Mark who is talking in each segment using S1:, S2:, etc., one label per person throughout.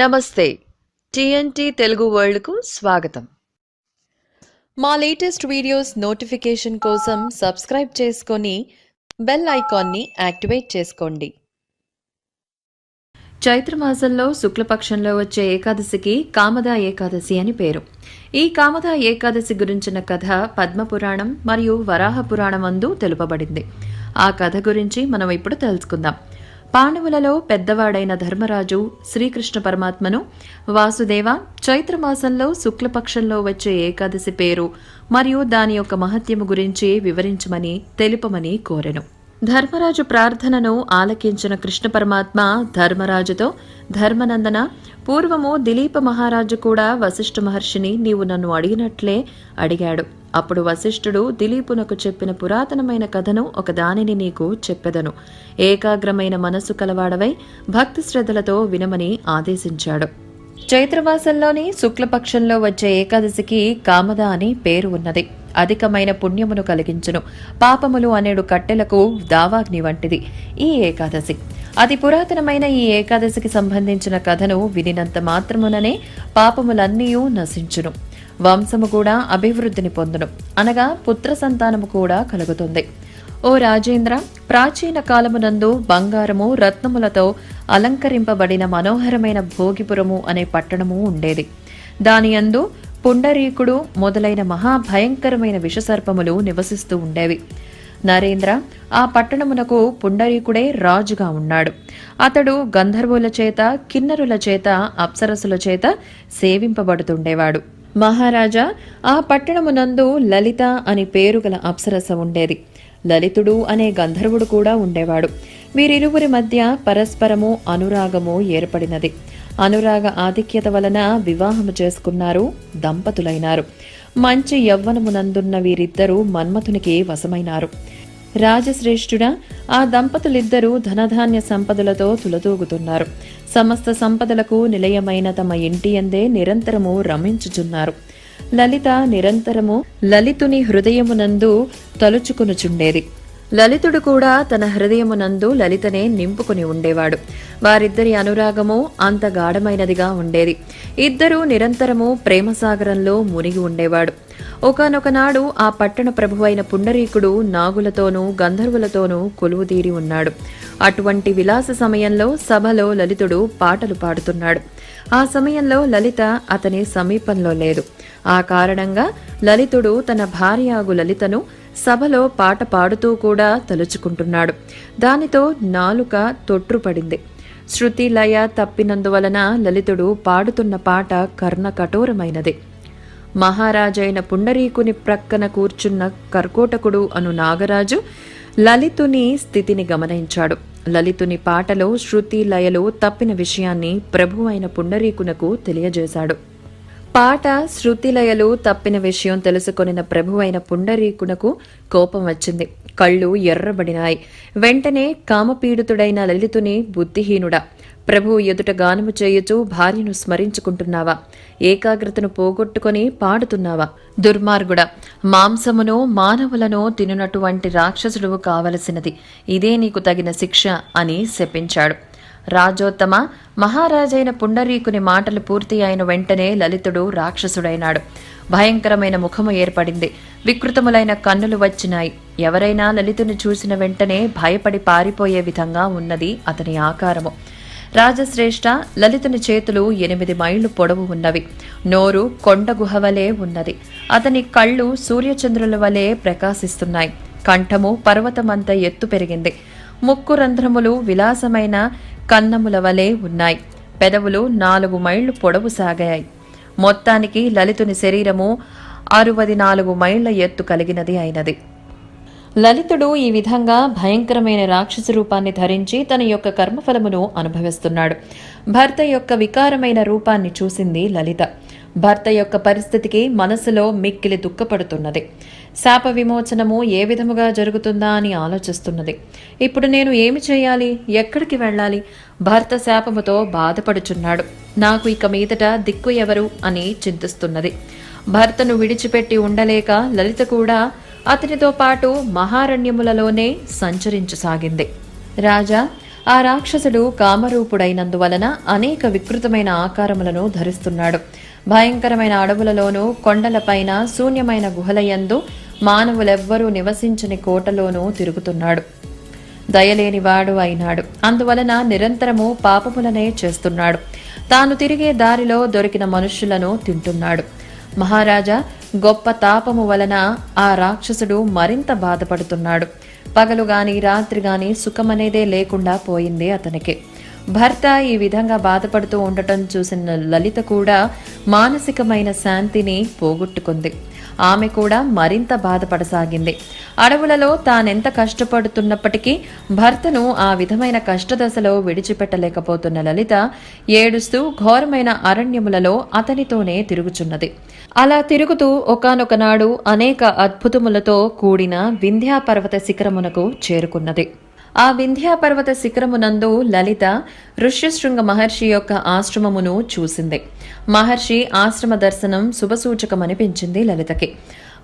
S1: నమస్తే. టిఎన్టీ తెలుగు వరల్డ్కు స్వాగతం. మా లేటెస్ట్ వీడియోస్ నోటిఫికేషన్ కోసం సబ్స్క్రైబ్ చేసుకొని బెల్ ఐకాన్ని యాక్టివేట్ చేసుకోండి. చైత్రమాసంలో శుక్లపక్షంలో వచ్చే ఏకాదశికి కామదా ఏకాదశి అని పేరు. ఈ కామదా ఏకాదశి గురించిన కథ పద్మపురాణం మరియు వరాహ పురాణం అందు తెలుపబడింది. ఆ కథ గురించి మనం ఇప్పుడు తెలుసుకుందాం. పాండవులలో పెద్దవాడైన ధర్మరాజు శ్రీకృష్ణ పరమాత్మను వాసుదేవ చైత్రమాసంలో శుక్లపక్షంలో వచ్చే ఏకాదశి పేరు మరియు దాని యొక్క మహత్యము గురించి వివరించమని తెలుపమని కోరెను. ధర్మరాజు ప్రార్థనను ఆలకించిన కృష్ణ పరమాత్మ ధర్మరాజుతో ధర్మనందన పూర్వము దిలీప మహారాజు కూడా వశిష్ఠ మహర్షిని నీవు నన్ను అడిగినట్లే అడిగాడు. అప్పుడు వశిష్ఠుడు దిలీపునకు చెప్పిన పురాతనమైన కథను ఒక దానిని నీకు చెప్పెదను. ఏకాగ్రమైన మనస్సు కలవాడవై భక్తి శ్రద్ధలతో వినమని ఆదేశించాడు. చైత్రమాసంలోని శుక్లపక్షంలో వచ్చే ఏకాదశికి కామద అని పేరు ఉన్నది. అధికమైన పుణ్యమును కలిగించును. పాపములు అనేడు కట్టెలకు దావాగ్ని వంటిది. ఈ ఏకాదశి. అతి పురాతనమైన ఈ ఏకాదశికి సంబంధించిన కథను వినినంత మాత్రముననే పాపములన్నీ నశించును. వంశము కూడా అభివృద్ధిని పొందును. అనగా పుత్ర సంతానము కూడా కలుగుతుంది. ఓ రాజేంద్ర ప్రాచీన కాలమునందు బంగారము రత్నములతో అలంకరింపబడిన మనోహరమైన భోగిపురము అనే పట్టణము ఉండేది. దానియందు పుండరీకుడు మొదలైన మహాభయంకరమైన విషసర్పములు నివసిస్తూ ఉండేవి. నరేంద్ర ఆ పట్టణమునకు పుండరీకుడే రాజుగా ఉన్నాడు. అతడు గంధర్వుల చేత కిన్నరుల చేత అప్సరసుల చేత సేవింపబడుతుండేవాడు. మహారాజా ఆ పట్టణమునందు లలిత అని పేరుగల అప్సరస ఉండేది. లలితుడు అనే గంధర్వుడు కూడా ఉండేవాడు. వీరిరువురి మధ్య పరస్పరము అనురాగము ఏర్పడినది. అనురాగ ఆధిక్యత వలన వివాహము చేసుకున్నారు దంపతులైనారు. మంచి యవ్వనమునందున్న వీరిద్దరూ మన్మథునికి వశమైనారు. రాజశ్రేష్ఠుడా ఆ దంపతులిద్దరూ ధనధాన్య సంపదలతో తులతూగుతున్నారు. సమస్త సంపదలకు నిలయమైన తమ ఇంటి అందే నిరంతరము రమించుచున్నారు. లలిత నిరంతరము లలితుని హృదయమునందు తలుచుకునుచుండేది. లలితుడు కూడా తన హృదయమునందు లలితనే నింపుకుని ఉండేవాడు. వారిద్దరి అనురాగము అంత గాఢమైనదిగా ఉండేది. ఇద్దరూ నిరంతరము ప్రేమసాగరంలో మునిగి ఉండేవాడు. ఒకనొకనాడు ఆ పట్టణ ప్రభువైన పుండరీకుడు నాగులతోనూ గంధర్వులతోనూ కొలువుదీరి ఉన్నాడు. అటువంటి విలాస సమయంలో సభలో లలితుడు పాటలు పాడుతున్నాడు. ఆ సమయంలో లలిత అతని సమీపంలో లేదు ఆ కారణంగా లలితుడు తన భార్యాగు లలితను సభలో పాట పాడుతూ కూడా తలుచుకుంటున్నాడు. దానితో నాలుక తొట్రుపడింది శృతి లయ తప్పినందువలన లలితుడు పాడుతున్న పాట కర్ణ కఠోరమైనది. మహారాజైన పుండరీకుని ప్రక్కన కూర్చున్న కర్కోటకుడు అను నాగరాజు లలితుని స్థితిని గమనించాడు. లలితుని పాటలో శృతి లయలు తప్పిన విషయాన్ని ప్రభు అయిన పుండరీకునకు తెలియజేశాడు. పాట శృతి లయలు తప్పిన విషయం తెలుసుకొనిన ప్రభువైన పుండరీకునకు కోపం వచ్చింది. కళ్ళు ఎర్రబడినాయి. వెంటనే కామపీడితుడైన లలితుని బుద్ధిహీనుడా. ప్రభు ఎదుట గానము చేయుచు భార్యను స్మరించుకుంటున్నావా? ఏకాగ్రతను పోగొట్టుకొని పాడుతున్నావా? దుర్మార్గుడ మాంసమును మానవులను తినునటువంటి రాక్షసుడు కావలసినది. ఇదే నీకు తగిన శిక్ష అని శపించాడు. రాజోత్తమ మహారాజైన పుండరీకుని మాటలు పూర్తి అయిన వెంటనే లలితుడు రాక్షసుడైనాడు. భయంకరమైన ముఖము ఏర్పడింది. వికృతములైన కన్నులు వచ్చినాయి. ఎవరైనా లలితుని చూసిన వెంటనే భయపడి పారిపోయే విధంగా ఉన్నది అతని ఆకారము. రాజశ్రేష్ఠ లలితుని చేతులు ఎనిమిది మైళ్ళు పొడవు ఉన్నవి. నోరు కొండ గుహవలే ఉన్నది. అతని కళ్ళు సూర్యచంద్రుల వలె ప్రకాశిస్తున్నాయి. కంఠము పర్వతమంత ఎత్తు పెరిగింది. ముక్కు రంధ్రములు విలాసమైన కన్నముల వలె ఉన్నాయి. పెదవులు నాలుగు మైళ్ళు పొడవు సాగాయి. మొత్తానికి లలితుని శరీరము అరువది నాలుగు మైళ్ళ ఎత్తు కలిగినది అయినది. లలితుడు ఈ విధంగా భయంకరమైన రాక్షస రూపాన్ని ధరించి తన యొక్క కర్మఫలమును అనుభవిస్తున్నాడు. భర్త యొక్క వికారమైన రూపాన్ని చూసింది లలిత. భర్త యొక్క పరిస్థితికి మనసులో మిక్కిలి దుఃఖపడుతున్నది. శాప విమోచనము ఏ విధముగా జరుగుతుందా అని ఆలోచిస్తున్నది. ఇప్పుడు నేను ఏమి చేయాలి? ఎక్కడికి వెళ్ళాలి? భర్త శాపముతో బాధపడుచున్నాడు. నాకు ఇక మీదట దిక్కు ఎవరు అని చింతిస్తున్నది. భర్తను విడిచిపెట్టి ఉండలేక లలిత కూడా అతనితో పాటు మహారణ్యములలోనే సంచరించసాగింది. రాజా ఆ రాక్షసుడు కామరూపుడైనందువలన అనేక వికృతమైన ఆకారములను ధరిస్తున్నాడు. భయంకరమైన అడవులలోనూ కొండలపైన శూన్యమైన గుహలయందు మానవులెవ్వరూ నివసించని కోటలోనూ తిరుగుతున్నాడు. దయలేనివాడు అయినాడు. అందువలన నిరంతరము పాపములనే చేస్తున్నాడు. తాను తిరిగే దారిలో దొరికిన మనుష్యులను తింటున్నాడు. మహారాజా గొప్ప తాపము వలన ఆ రాక్షసుడు మరింత బాధపడుతున్నాడు. పగలు గాని రాత్రి గాని సుఖమనేదే లేకుండా పోయింది అతనికి. భర్త ఈ విధంగా బాధపడుతూ ఉండటం చూసిన లలిత కూడా మానసికమైన శాంతిని పోగొట్టుకుంది. ఆమె కూడా మరింత బాధపడసాగింది. అడవులలో తానెంత కష్టపడుతున్నప్పటికీ భర్తను ఆ విధమైన కష్టదశలో విడిచిపెట్టలేకపోతున్న లలిత ఏడుస్తూ ఘోరమైన అరణ్యములలో అతనితోనే తిరుగుచున్నది. అలా తిరుగుతూ ఒకనొకనాడు అనేక అద్భుతములతో కూడిన వింధ్యాపర్వత శిఖరమునకు చేరుకున్నది. ఆ వింధ్యాపర్వత శిఖరమునందు లలిత ఋష్యశృంగ మహర్షి యొక్క ఆశ్రమమును చూసింది. మహర్షి ఆశ్రమ దర్శనం శుభసూచకమనిపించింది లలితకి.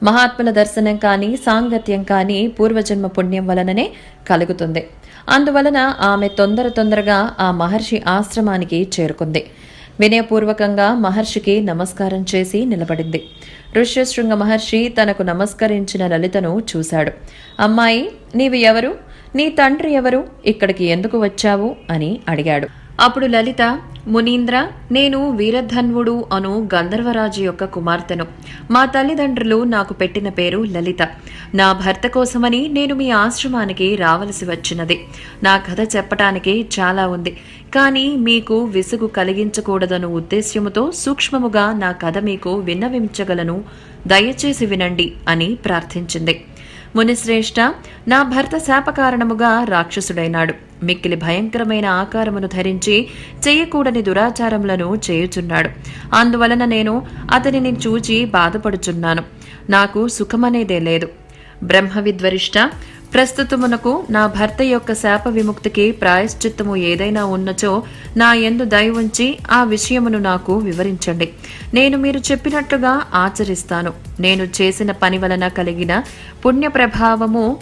S1: మహాత్ముల దర్శనం కానీ సాంగత్యం కానీ పూర్వజన్మ పుణ్యం వలననే కలుగుతుంది. అందువలన ఆమె తొందర తొందరగా ఆ మహర్షి ఆశ్రమానికి చేరుకుంది. వినయపూర్వకంగా మహర్షికి నమస్కారం చేసి నిలబడింది. ఋష్యశృంగ మహర్షి తనకు నమస్కరించిన లలితను చూశాడు. అమ్మాయి నీవు ఎవరు? నీ తండ్రి ఎవరు? ఇక్కడికి ఎందుకు వచ్చావు? అని అడిగాడు. అప్పుడు లలిత మునీంద్ర నేను వీరధన్వుడు అను గంధర్వరాజు యొక్క కుమార్తెను. మా తల్లిదండ్రులు నాకు పెట్టిన పేరు లలిత. నా భర్త కోసమని నేను మీ ఆశ్రమానికి రావలసి వచ్చినది. నా కథ చెప్పటానికి చాలా ఉంది. కానీ మీకు విసుగు కలిగించకూడదను ఉద్దేశ్యముతో సూక్ష్మముగా నా కథ మీకు విన్నవించగలను. దయచేసి వినండి అని ప్రార్థించింది. మునిశ్రేష్ఠ నా భర్త శాప కారణముగా రాక్షసుడైనాడు. మిక్కిలి భయంకరమైన ఆకారమును ధరించి చేయకూడని దురాచారములను చేయుచున్నాడు. అందువలన నేను అతనిని చూచి బాధపడుచున్నాను. నాకు సుఖమనేదే లేదు. బ్రహ్మ విద్వరిష్ట ప్రస్తుతమునకు నా భర్త యొక్క శాప విముక్తికి ప్రాయశ్చిత్తము ఏదైనా ఉన్నచో నా ఎందు దయ ఉంచి ఆ విషయమును నాకు వివరించండి. నేను మీరు చెప్పినట్లుగా ఆచరిస్తాను. నేను చేసిన పని వలన కలిగిన పుణ్య ప్రభావము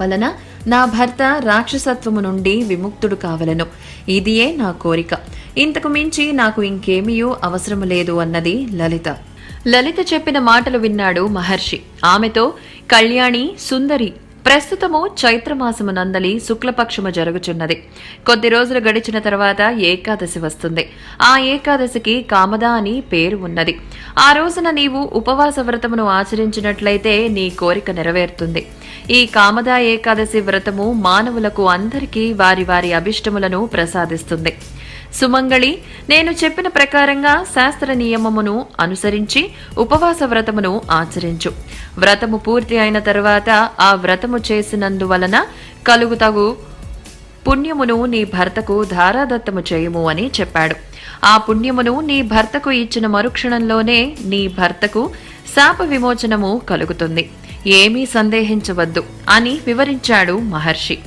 S1: వలన నా భర్త రాక్షసత్వము నుండి విముక్తుడు కావలను. ఇదియే నా కోరిక. ఇంతకు మించి నాకు ఇంకేమీయూ అవసరము లేదు అన్నది లలిత. లలిత చెప్పిన మాటలు విన్నాడు మహర్షి. ఆమెతో కళ్యాణి సుందరి ప్రస్తుతము చైత్రమాసము నందలి శుక్లపక్షము జరుగుచున్నది. కొద్ది రోజులు గడిచిన తర్వాత ఏకాదశి వస్తుంది. ఆ ఏకాదశికి కామదా అని పేరు ఉన్నది. ఆ రోజున నీవు ఉపవాస వ్రతమును ఆచరించినట్లయితే నీ కోరిక నెరవేరుతుంది. ఈ కామదా ఏకాదశి వ్రతము మానవులకు అందరికీ వారి వారి అభిష్టములను ప్రసాదిస్తుంది. సుమంగళి నేను చెప్పిన ప్రకారంగా శాస్త్ర నియమమును అనుసరించి ఉపవాస వ్రతమును ఆచరించు. వ్రతము పూర్తి అయిన తరువాత ఆ వ్రతము చేసినందువలన కలుగుతగు పుణ్యమును నీ భర్తకు ధారాదత్తము చేయము అని చెప్పాడు. ఆ పుణ్యమును నీ భర్తకు ఇచ్చిన మరుక్షణంలోనే నీ భర్తకు శాప విమోచనము కలుగుతుంది. ఏమీ సందేహించవద్దు అని వివరించాడు మహర్షి.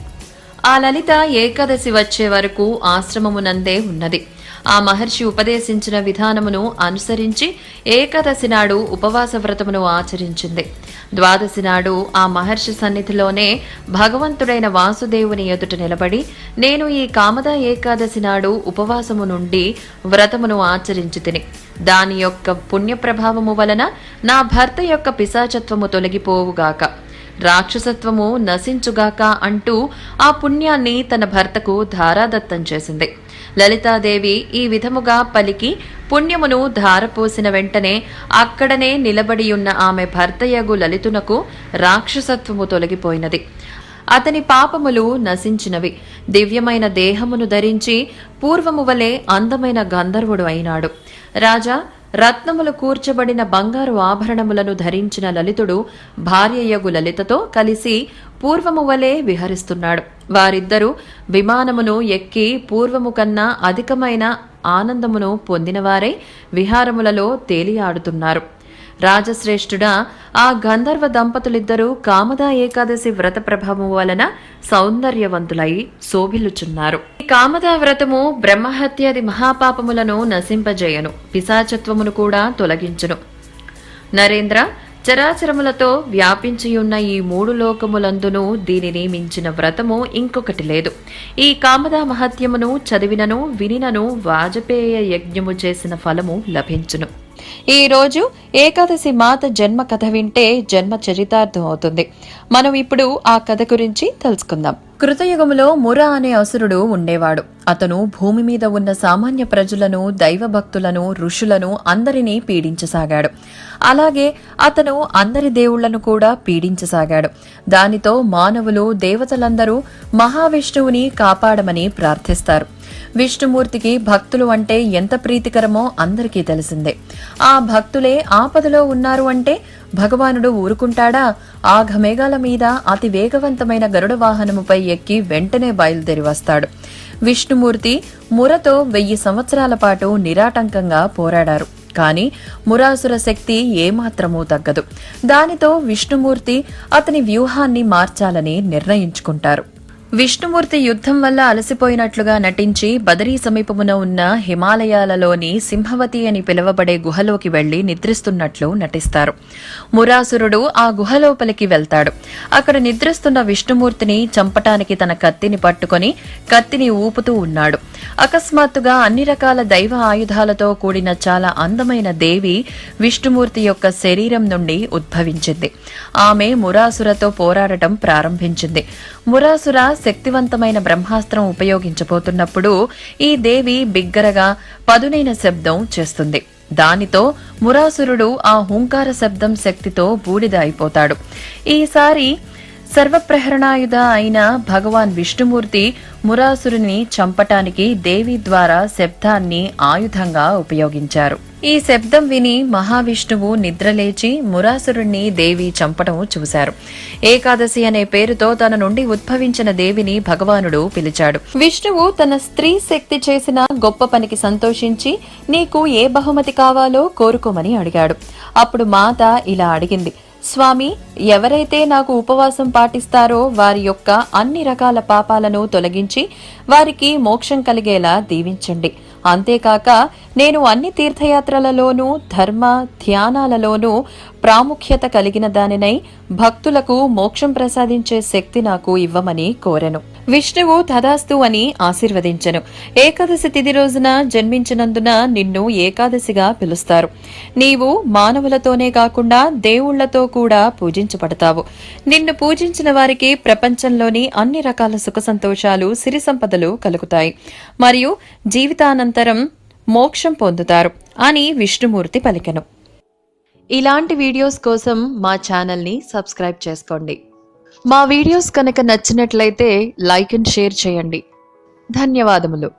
S1: ఆ లలిత ఏకాదశి వచ్చే వరకు ఆశ్రమమునందే ఉన్నది. ఆ మహర్షి ఉపదేశించిన విధానమును అనుసరించి ఏకాదశి నాడు ఉపవాస వ్రతమును ఆచరించింది. ద్వాదశి నాడు ఆ మహర్షి సన్నిధిలోనే భగవంతుడైన వాసుదేవుని ఎదుట నిలబడి నేను ఈ కామద ఏకాదశి నాడు ఉపవాసము నుండి వ్రతమును ఆచరించి తిని దాని యొక్క పుణ్యప్రభావము వలన నా భర్త యొక్క పిశాచత్వము తొలగిపోవుగాక. రాక్షసత్వము నశించుగాక అంటూ ఆ పుణ్యాన్ని తన భర్తకు ధారాదత్తం చేసింది. లలితాదేవి ఈ విధముగా పలికి పుణ్యమును ధారపోసిన వెంటనే అక్కడనే నిలబడియున్న ఆమె భర్తయగు లలితునకు రాక్షసత్వము తొలగిపోయినది. అతని పాపములు నశించినవి. దివ్యమైన దేహమును ధరించి పూర్వము వలె అందమైన గంధర్వుడు అయినాడు. రాజా రత్నములు కూర్చబడిన బంగారు ఆభరణములను ధరించిన లలితుడు భార్యయగు లలితతో కలిసి పూర్వము వలె విహరిస్తున్నాడు. వారిద్దరూ విమానమును ఎక్కి పూర్వము కన్నా అధికమైన ఆనందమును పొందినవారై విహారములలో తేలియాడుతున్నారు. రాజశ్రేష్ఠుడా ఆ గంధర్వ దంపతులిద్దరూ కామదా ఏకాదశి వ్రత ప్రభావం వలన సౌందర్యవంతులై శోభిల్లుచున్నారు. ఈ కామదా వ్రతము బ్రహ్మహత్యాది మహాపాపములను నశింపజేయను పిశాచత్వమును కూడా తొలగించును. నరేంద్ర చరాచరములతో వ్యాపించియున్న ఈ మూడు లోకములందును దీనిని మించిన వ్రతము ఇంకొకటి లేదు. ఈ కామదా మహత్యమును చదివినను వినినను వాజపేయ యజ్ఞము చేసిన ఫలము లభించును. ఈ రోజు ఏకాదశి మాత జన్మ కథ వింటే జన్మ చరితార్థం అవుతుంది. మనం ఇప్పుడు ఆ కథ గురించి తెలుసుకుందాం. కృతయుగములో ముర అనే అసురుడు ఉండేవాడు. అతను భూమి మీద ఉన్న సామాన్య ప్రజలను దైవభక్తులను ఋషులను అందరినీ పీడించసాగాడు. అలాగే అతను అందరి దేవుళ్ళను కూడా పీడించసాగాడు. దానితో మానవులు దేవతలందరూ మహావిష్ణువుని కాపాడమని ప్రార్థిస్తారు. విష్ణుమూర్తికి భక్తులు అంటే ఎంత ప్రీతికరమో అందరికీ తెలిసిందే. ఆ భక్తులే ఆపదలో ఉన్నారు అంటే భగవానుడు ఊరుకుంటాడా? ఆఘమేఘాల మీద అతి వేగవంతమైన గరుడ వాహనముపై ఎక్కి వెంటనే బయలుదేరి వస్తాడు. విష్ణుమూర్తి మురతో వెయ్యి సంవత్సరాల పాటు నిరాటంకంగా పోరాడారు. కానీ మురాసుర శక్తి ఏమాత్రమూ తగ్గదు. దానితో విష్ణుమూర్తి అతని వ్యూహాన్ని మార్చాలని నిర్ణయించుకుంటారు. విష్ణుమూర్తి యుద్ధం వల్ల అలసిపోయినట్లుగా నటించి బదరీ సమీపమున ఉన్న హిమాలయాలలోని సింహవతి అని పిలువబడే గుహలోకి వెళ్ళి నిద్రిస్తున్నట్లు నటిస్తారు. మురాసురుడు ఆ గుహలోపలికి వెళ్తాడు. అక్కడ నిద్రిస్తున్న విష్ణుమూర్తిని చంపటానికి తన కత్తిని పట్టుకొని కత్తిని ఊపుతూ ఉన్నాడు. అకస్మాత్తుగా అన్ని రకాల దైవ ఆయుధాలతో కూడిన చాలా అందమైన దేవి విష్ణుమూర్తి యొక్క శరీరం నుండి ఉద్భవించింది. ఆమె మురాసురతో పోరాడటం ప్రారంభించింది. మురాసుర శక్తివంతమైన బ్రహ్మాస్త్రం ఉపయోగించబోతున్నప్పుడు ఈ దేవి బిగ్గరగా పదునైన శబ్దం చేస్తుంది. దానితో మురాసురుడు ఆ హుంకార శబ్దం శక్తితో బూడిద అయిపోతాడు ఈసారి సర్వప్రహరణాయుధ అయిన భగవాన్ విష్ణుమూర్తి మురాసురుని చంపటానికి దేవి ద్వారా శబ్దాన్ని ఆయుధంగా ఉపయోగించారు. ఈ శబ్దం విని మహావిష్ణువు నిద్రలేచి మురాసురుణ్ణి దేవి చంపటం చూశారు. ఏకాదశి అనే పేరుతో తన నుండి ఉద్భవించిన దేవిని భగవానుడు పిలిచాడు. విష్ణువు తన స్త్రీ శక్తి చేసిన గొప్ప పనికి సంతోషించి నీకు ఏ బహుమతి కావాలో కోరుకోమని అడిగాడు. అప్పుడు మాత ఇలా అడిగింది స్వామి ఎవరైతే నాకు ఉపవాసం పాటిస్తారో వారి యొక్క అన్ని రకాల పాపాలను తొలగించి వారికి మోక్షం కలిగేలా దీవించండి. అంతేకాక నేను అన్ని తీర్థయాత్రలలోనూ ధర్మ ధ్యానాలలోనూ ప్రాముఖ్యత కలిగిన దానినై భక్తులకు మోక్షం ప్రసాదించే శక్తి నాకు ఇవ్వమని కోరెను. విష్ణువు తదాస్తు అని ఆశీర్వదించెను. ఏకాదశి తిథి రోజున జన్మించినందున నిన్ను ఏకాదశిగా పిలుస్తారు. నీవు మానవులతోనే కాకుండా దేవుళ్ళతో కూడా పూజించబడతావు. నిన్ను పూజించిన వారికి ప్రపంచంలోని అన్ని రకాల సుఖ సంతోషాలు సిరి సంపదలు కలుగుతాయి. మరియు జీవితానంతరం మోక్షం పొందుతారు అని విష్ణుమూర్తి పలికెను. ఇలాంటి వీడియోస్ కోసం మా ఛానల్ని సబ్స్క్రైబ్ చేసుకోండి. మా వీడియోస్ కనుక నచ్చినట్లయితే లైక్ అండ్ షేర్ చేయండి. ధన్యవాదములు.